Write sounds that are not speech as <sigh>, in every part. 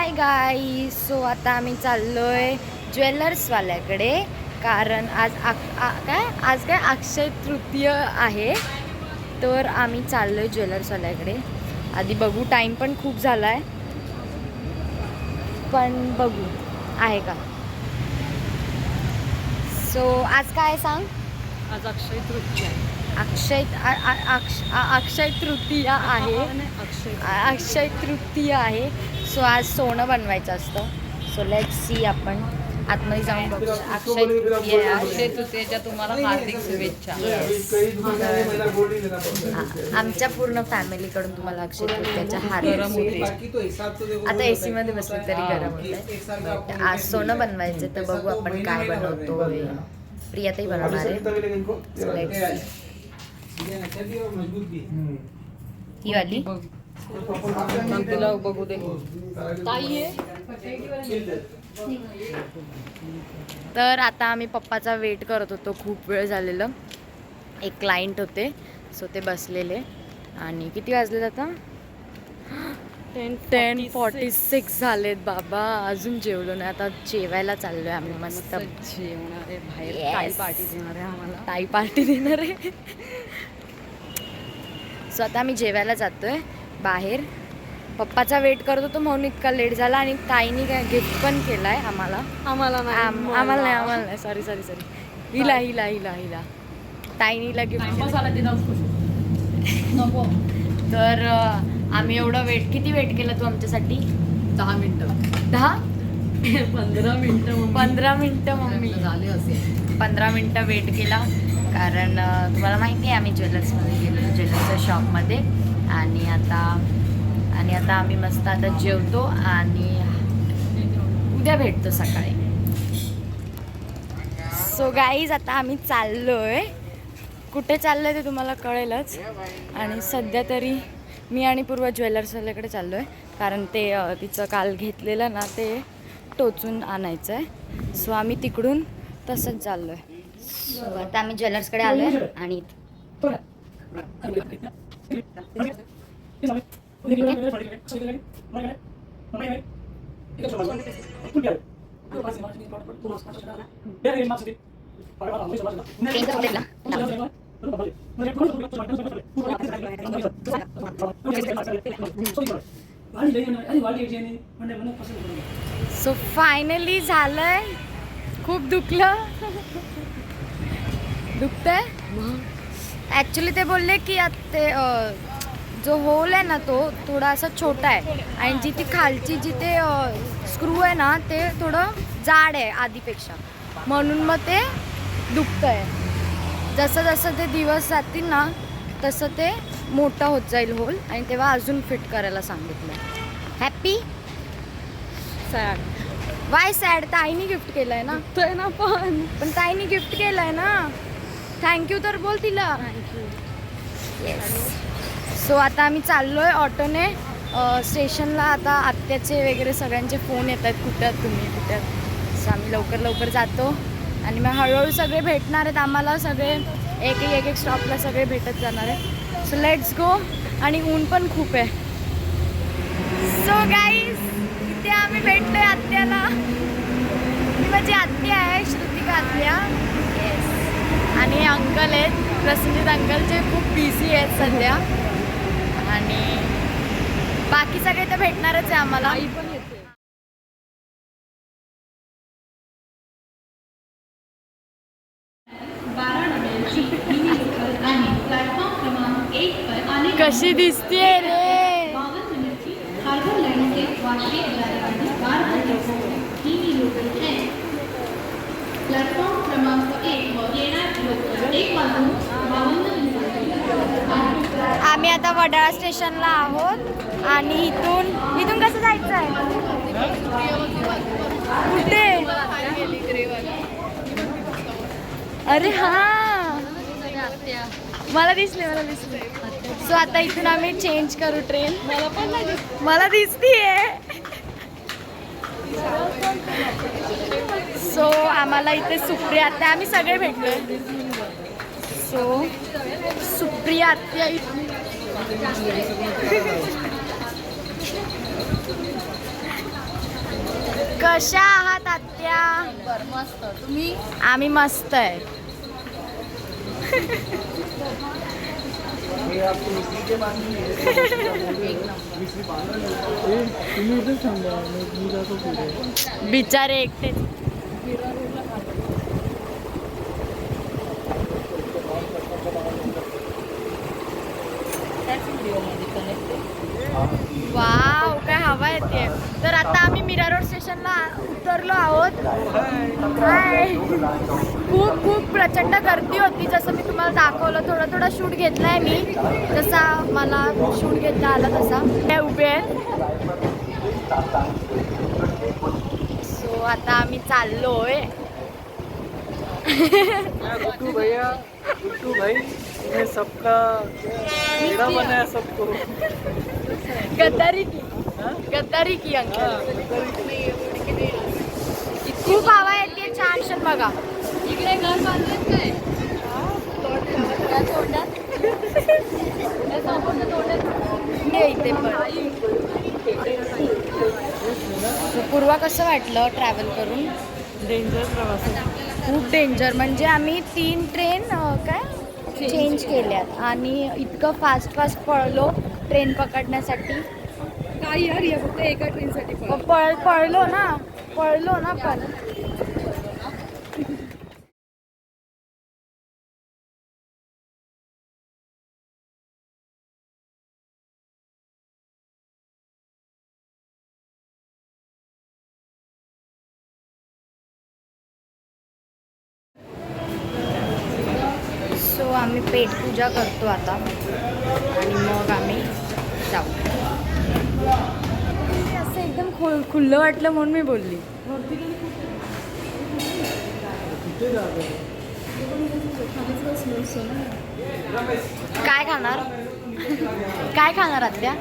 हाय गाई सो आता आम्ही चाललोय ज्वेलर्सवाल्याकडे कारण आज काय? आज काय? अक्षय तृतीय आहे. तर आम्ही चाललोय ज्वेलर्सवाल्याकडे आधी बघू. टाईम पण खूप झाला आहे पण बघू. आहे का? सो आज काय सांग? आज अक्षय तृतीय आहे. अक्षय अक्षय तृतीया आहे. अक्षय तृतीय आहे. सो आज सोनं बनवायचं असतं. सो लेट सी आपण आतमध्ये जाऊन बघू. अक्षय तृतीय. अक्षय तृतीयेच्या तुम्हाला हार्दिक शुभेच्छा. आमच्या पूर्ण फॅमिलीकडून तुम्हाला अक्षय तृतीयाच्या हार्दिक. शुभेच्छा. आता एसी मध्ये बसले तरी गरम होत आज सोनं बनवायचं तर बघू आपण काय बनवतोय. प्रियाताई बनवणार आहे. ही वाली तिला बघू दे. ताई तर आता आम्ही पप्पाचा वेट करत होतो खूप वेळ झालेलं. एक क्लायंट होते सो ते बसलेले. आणि किती वाजलेत आता? टेन फॉर्टी सिक्स झालेत बाबा. अजून जेवलो नाही. आता जेवायला चाललोय आम्ही मस्त. जेवणार आहे बाहेर. काही पार्टी देणार आहे आम्हाला. ताई पार्टी देणार आहे. सो आता आम्ही जेवायला जातोय. बाहेर. पप्पाचा वेट करत होतो म्हणून इतका लेट झाला आणि ताईनी काय गिफ्ट पण केलाय आम्हाला. आम्हाला आम- आम्हाला नाही आम्हाला नाही. सॉरी सॉरी सॉरी हिला हिला हिला हिला. ताईनीला गिफ्ट नको. तर अं, आम्ही एवढं वेट किती वेट केलं तू आमच्यासाठी? दहा मिनिटं. दहा? पंधरा मिनिटं पंधरा मिनिटं मम्मी. झाले असे. पंधरा मिनिटं वेट केला. कारण अं, तुम्हाला माहिती आहे आम्ही ज्वेलर्समध्ये गेलो ज्वेलर्सच्या शॉपमध्ये आणि आता आणि आता आम्ही मस्त आता जेवतो आणि उद्या भेटतो सकाळी. सो गाईज आता आम्ही चाललोय. कुठे चाललोय ते तुम्हाला कळेलच. आणि सध्या तरी मी आणि पूर्व ज्वेलर्सवाल्याकडे चाललो आहे कारण ते तिचं काल घेतलेलं ना ते टोचून आणायचं आहे सो आम्ही तिकडून तसंच चाललो आहे आता आम्ही ज्वेलर्सकडे आलो आहे आणि सो फायनली झालंय. खूप दुखलं. दुखतंय? ॲक्च्युली ते बोलले की आत ते जो होल आहे ना तो थोडा असा छोटा आहे. आणि जिथे खालची जिथे स्क्रू आहे ना ते थोडं जाड आहे आधीपेक्षा. म्हणून मग ते दुखतंय. जसं जसं ते दिवस जातील ना तसं ते मोठं होत जाईल होल आणि तेव्हा अजून फिट करायला सांगितलं. हॅपी सॅड वाय सॅड ताईनी गिफ्ट ना. तर ना पण. पण ताईनी गिफ्ट केलंय ना. थँक्यू तर बोल तिला. येस सो आता आम्ही चाललोय ऑटोने. अ, स्टेशनला आता आत्याचे वगैरे सगळ्यांचे फोन येत आहेत कुठे तुम्ही कुठे? सो आम्ही लवकर लवकर जातो. आणि मग हळूहळू सगळे भेटणार आहेत. आम्हाला सगळे एक एक एक स्टॉपला सगळे भेटत जाणार आहेत. सो लेट्स गो आणि ऊन पण खूप आहे. सो गाईज इथे आम्ही भेटलोय आत्याला. ही माझी आत्या आहे श्रुतिका आत्या. आणि हे अंकल आहेत. प्रसन्नजित अंकल जे खूप बिझी आहेत सध्या. आणि बाकी सगळे तर भेटणारच आहे आम्हाला. आई पण येते. कशी दिसतीये रे. प्लॅटफॉर्म आम्ही आता वडाळा स्टेशनला आहोत आणि इथून इथून कसं जायचं आहे? कुठे? अरे हा. मला दिसले मला दिसले. सो आता इथून आम्ही चेंज करू ट्रेन मला पण नाही मला दिसतीये. सो आम्हाला इथे सुप्रिया आत्या आम्ही सगळे भेटलोय. सो सुप्रिया आत्या कशा आहात आत्या? बर मस्त. तुम्ही? आम्ही मस्त आहे. बिचारे एकटे त्याच व्हिडिओमध्ये कनेक्ट वाव काय हवा येते तर आता आम्ही मीरा रोड स्टेशनला उतरलो आहोत हाय. खूप खूप प्रचंड गर्दी होती. जसं मी तुम्हाला दाखवलं थोडं थोडं शूट घेतलाय मी. जसा मला शूट घेता आला तसा. काय उभे आहे सो आता आम्ही सबका बनाया सबको. गद्दारी की. गद्दारी की अंकल. खूप हवा येते. छान छान बघा. इकडे घर बांधलेत काय? तोंडात इथे पण. पूर्वा कसं वाटलं ट्रॅव्हल करून? डेंजर प्रवास. खूप डेंजर म्हणजे आम्ही तीन ट्रेन काय? चेंज केल्यात. आणि इतकं फास्ट फास्ट पळलो ट्रेन पकडण्यासाठी. काही यार या फक्त एका ट्रेनसाठी पळ पळलो ना. पळलो ना पण. आम्ही पेटपूजा करतो आता. आणि मग आम्ही जाऊ. असं एकदम खुल खुल्लं वाटलं म्हणून मी बोलली. काय खाणार? काय खाणार आत्या?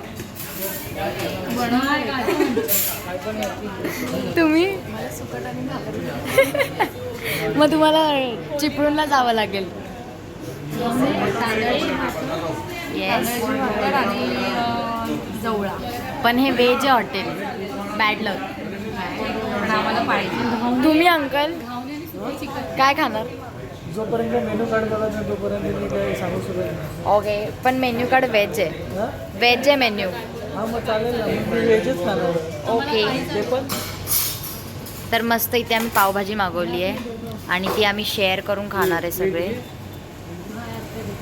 तुम्ही? <laughs> मग तुम्हाला चिपळूणला जावं लागेल. जवळा पण हे व्हेज आहे हॉटेल. बॅड लक पण आम्हाला पाहिजे तुम्ही अंकल? काय खाणार? जोपर्यंत मेनू कार्ड बघा नाही तोपर्यंत मी काही सांगू शकत ओके पण मेन्यू कार्ड व्हेज आहे. हा? व्हेज आहे मेन्यू हा मग चालेल ना. मग मी व्हेजच खाणार. ओके ते पण? तर मस्त इथे आम्ही पावभाजी मागवली आहे आणि ती आम्ही शेअर करून खाणार आहे सगळे.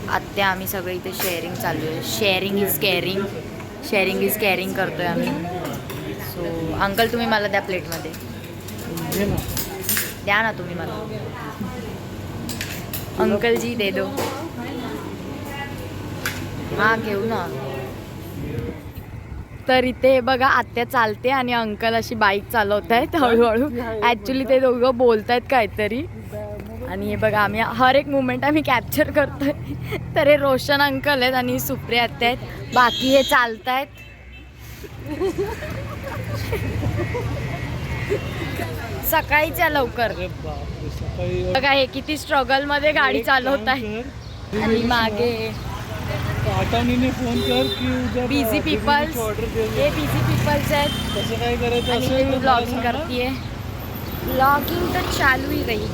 आत्या आम्ही सगळे इथे शेअरिंग चालू आहे. Sharing is caring sharing is caring करतोय आम्ही. सो अंकल तुम्ही मला द्या प्लेटमध्ये. द्या ना तुम्ही मला. अंकल जी दे दो. हा घेऊ ना. तर इथे बघा आत्या चालते आणि अंकल अशी बाईक चालवत आहेत हळूहळू ॲक्च्युली ते दोघं बोलत आहेत काहीतरी. आणि हे बघा आम्ही हर एक मुमेंट आम्ही कॅप्चर करतोय. तर हे रोशन अंकल आहेत आणि सुप्रिया आत्या आहेत. बाकी हे चालत आहेत सकाळीच्या लवकर. बघा हे किती स्ट्रगलमध्ये गाडी चालवत आहे. आणि मागे आठवणीने फोन कर की उद्या बिझी पीपल्स हे बिझी पीपल्स आहेत. कसं काय करायचं ब्लॉगिंग. करते ब्लॉगिंग तर चालू ही रही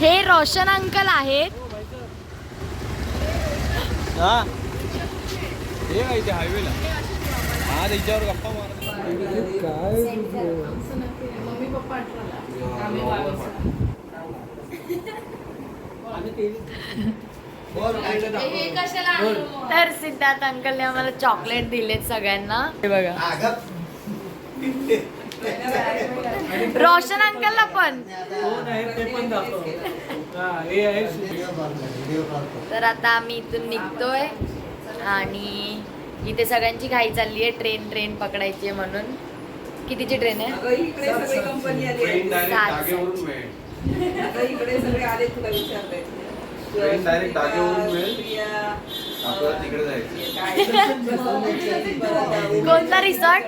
हे रोशन अंकल आहेत. हा? हे हायवेला हा गप्पा मारत काय मम्मी पप्पा आम्ही वाढवतो. हे कशाला आणलं? तर सिद्धार्थ अंकलने आम्हाला चॉकलेट दिलेत सगळ्यांना. हे बघा. रोशन अंकलला पण. तर आता आम्ही इथून निघतोय आणि इथे सगळ्यांची घाई चालली आहे. ट्रेन ट्रेन पकडायची आहे म्हणून. कितीची ट्रेन आहे? आता इकडे सगळे आले तुला विचारताय ट्रेन direct टाकेवरून मिळेल. प्रिया, आपल्याला तिकडे जायचं काय परत जाऊ. कोणता रिसॉर्ट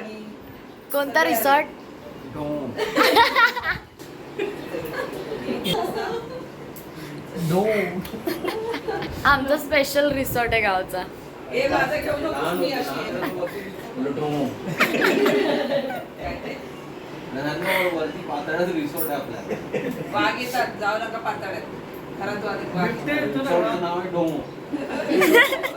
कोणता रिसॉर्ट डोम. आमचा स्पेशल रिसॉर्ट आहे गावचा ए माझं घेऊ नको मी अशी आहे. काय ते? वरती पातळच रिसॉर्ट आहे आपल्या वाघ येतात जाऊ नका पाताळ्यात. खरंच वाघ नाव आहे डोमो <laughs>